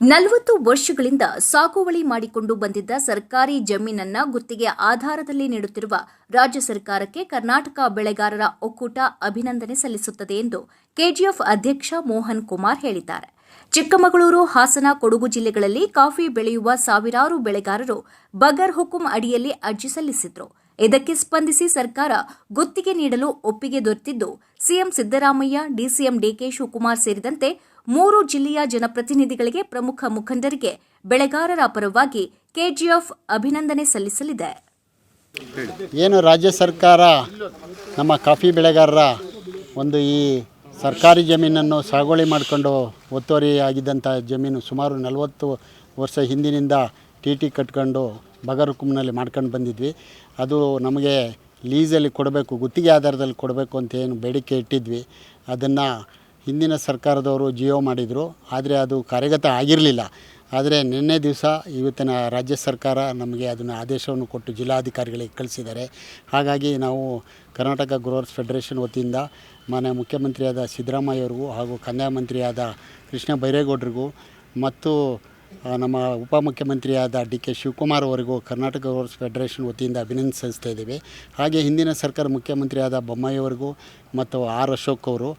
ನಲವತ್ತು ವರ್ಷಗಳಿಂದ ಸಾಗುವಳಿ ಮಾಡಿಕೊಂಡು ಬಂದಿದ್ದ ಸರ್ಕಾರಿ ಜಮೀನನ್ನ ಗುತ್ತಿಗೆ ಆಧಾರದಲ್ಲಿ ನೀಡುತ್ತಿರುವ ರಾಜ್ಯ ಸರ್ಕಾರಕ್ಕೆ ಕರ್ನಾಟಕ ಬೆಳೆಗಾರರ ಒಕ್ಕೂಟ ಅಭಿನಂದನೆ ಸಲ್ಲಿಸುತ್ತದೆ ಎಂದು ಕೆಜಿಎಫ್ ಅಧ್ಯಕ್ಷ ಮೋಹನ್ ಕುಮಾರ್ ಹೇಳಿದ್ದಾರೆ. ಚಿಕ್ಕಮಗಳೂರು, ಹಾಸನ, ಕೊಡಗು ಜಿಲ್ಲೆಗಳಲ್ಲಿ ಕಾಫಿ ಬೆಳೆಯುವ ಸಾವಿರಾರು ಬೆಳೆಗಾರರು ಬಗರ್ ಹುಕುಂ ಅಡಿಯಲ್ಲಿ ಅರ್ಜಿ ಸಲ್ಲಿಸಿದ್ರು. ಇದಕ್ಕೆ ಸ್ಪಂದಿಸಿ ಸರ್ಕಾರ ಗುತ್ತಿಗೆ ನೀಡಲು ಒಪ್ಪಿಗೆ ದೊರೆತಿದ್ದು, CM Siddaramaiah, DCM DK Shivakumar ಸೇರಿದಂತೆ ಮೂರು ಜಿಲ್ಲೆಯ ಜನಪ್ರತಿನಿಧಿಗಳಿಗೆ ಪ್ರಮುಖ ಮುಖಂಡರಿಗೆ ಬೆಳೆಗಾರರ ಪರವಾಗಿ ಕೆಜಿಎಫ್ ಅಭಿನಂದನೆ ಸಲ್ಲಿಸಲಿದೆ. ಏನು ರಾಜ್ಯ ಸರ್ಕಾರ ನಮ್ಮ ಕಾಫಿ ಬೆಳೆಗಾರರ ಒಂದು ಈ ಸರ್ಕಾರಿ ಜಮೀನನ್ನು ಸಾಗುವಳಿ ಮಾಡಿಕೊಂಡು ಒತ್ತುವರಿ ಆಗಿದ್ದಂಥ ಜಮೀನು ಸುಮಾರು ನಲವತ್ತು ವರ್ಷ ಹಿಂದಿನಿಂದ ಟಿ ಟಿ ಕಟ್ಕೊಂಡು ಬಗರ್ಕುಮ್ನಲ್ಲಿ ಮಾಡ್ಕೊಂಡು ಬಂದಿದ್ವಿ. ಅದು ನಮಗೆ ಲೀಸಲ್ಲಿ ಕೊಡಬೇಕು, ಗುತ್ತಿಗೆ ಆಧಾರದಲ್ಲಿ ಕೊಡಬೇಕು ಅಂತ ಏನು ಬೇಡಿಕೆ ಇಟ್ಟಿದ್ವಿ. ಅದನ್ನು ಹಿಂದಿನ ಸರ್ಕಾರದವರು ಜಿಯೋ ಮಾಡಿದರು. ಆದರೆ ಅದು ಕಾರ್ಯಗತ ಆಗಿರಲಿಲ್ಲ. ಆದರೆ ನಿನ್ನೆ ದಿವಸ ಇವತ್ತಿನ ರಾಜ್ಯ ಸರ್ಕಾರ ನಮಗೆ ಅದನ್ನು ಆದೇಶವನ್ನು ಕೊಟ್ಟು ಜಿಲ್ಲಾಧಿಕಾರಿಗಳಿಗೆ ಕಳಿಸಿದ್ದಾರೆ. ಹಾಗಾಗಿ ನಾವು ಕರ್ನಾಟಕ ಗ್ರೋವರ್ಸ್ ಫೆಡರೇಷನ್ ವತಿಯಿಂದ ಮಾನ್ಯ ಮುಖ್ಯಮಂತ್ರಿಯಾದ ಸಿದ್ದರಾಮಯ್ಯವರಿಗೂ ಹಾಗೂ ಕಂದಾಯ ಮಂತ್ರಿಯಾದ ಕೃಷ್ಣ ಬೈರೇಗೌಡರಿಗೂ ಮತ್ತು ನಮ್ಮ ಉಪಮುಖ್ಯಮಂತ್ರಿಯಾದ ಡಿ ಕೆ ಶಿವಕುಮಾರ್ ಅವರಿಗೂ ಕರ್ನಾಟಕ ಗ್ರೋವರ್ಸ್ ಫೆಡರೇಷನ್ ವತಿಯಿಂದ ಅಭಿನಂದಿಸ್ತಾ ಇದ್ದೀವಿ. ಹಾಗೆ ಹಿಂದಿನ ಸರ್ಕಾರ ಮುಖ್ಯಮಂತ್ರಿಯಾದ ಬೊಮ್ಮಾಯಿಯವರಿಗೂ ಮತ್ತು ಆರ್ ಅಶೋಕ್ ಅವರು,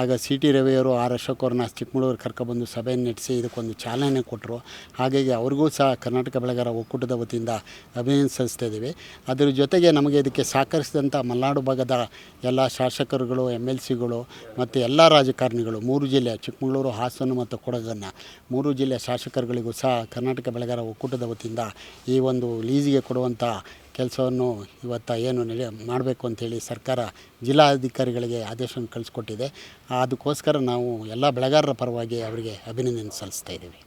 ಆಗ ಸಿ ಟಿ ರವಿಯವರು ಆರ್ ಅಶೋಕ್ ಅವ್ರನ್ನ ಚಿಕ್ಕಮಗಳೂರು ಕರ್ಕೊಬಂದು ಸಭೆಯನ್ನು ನಡೆಸಿ ಇದಕ್ಕೊಂದು ಚಾಲನೆ ಕೊಟ್ಟರು. ಹಾಗಾಗಿ ಅವ್ರಿಗೂ ಸಹ ಕರ್ನಾಟಕ ಬೆಳೆಗಾರ ಒಕ್ಕೂಟದ ವತಿಯಿಂದ ಅಭಿನಂದಿಸ್ತಾ ಇದ್ದೀವಿ. ಅದರ ಜೊತೆಗೆ ನಮಗೆ ಇದಕ್ಕೆ ಸಹಕರಿಸಿದಂಥ ಮಲೆನಾಡು ಭಾಗದ ಎಲ್ಲ ಶಾಸಕರುಗಳು ಎಂ ಎಲ್ ಸಿಗಳು ಮತ್ತು ಎಲ್ಲ ರಾಜಕಾರಣಿಗಳು, ಮೂರು ಜಿಲ್ಲೆ ಚಿಕ್ಕಮಗಳೂರು, ಹಾಸನ ಮತ್ತು ಕೊಡಗನ್ನು, ಮೂರು ಜಿಲ್ಲೆಯ ಶಾಸಕರುಗಳಿಗೂ ಸಹ ಕರ್ನಾಟಕ ಬೆಳೆಗಾರ ಒಕ್ಕೂಟದ ವತಿಯಿಂದ ಈ ಒಂದು ಲೀಸಿಗೆ ಕೊಡುವಂಥ ಕೆಲಸವನ್ನು ಇವತ್ತು ಏನು ನಡೆ ಮಾಡಬೇಕು ಅಂಥೇಳಿ ಸರ್ಕಾರ ಜಿಲ್ಲಾಧಿಕಾರಿಗಳಿಗೆ ಆದೇಶವನ್ನು ಕಳಿಸ್ಕೊಟ್ಟಿದೆ. ಅದಕ್ಕೋಸ್ಕರ ನಾವು ಎಲ್ಲ ಬೆಳೆಗಾರರ ಪರವಾಗಿ ಅವರಿಗೆ ಅಭಿನಂದನೆ ಸಲ್ಲಿಸ್ತಾ ಇದ್ದೀವಿ.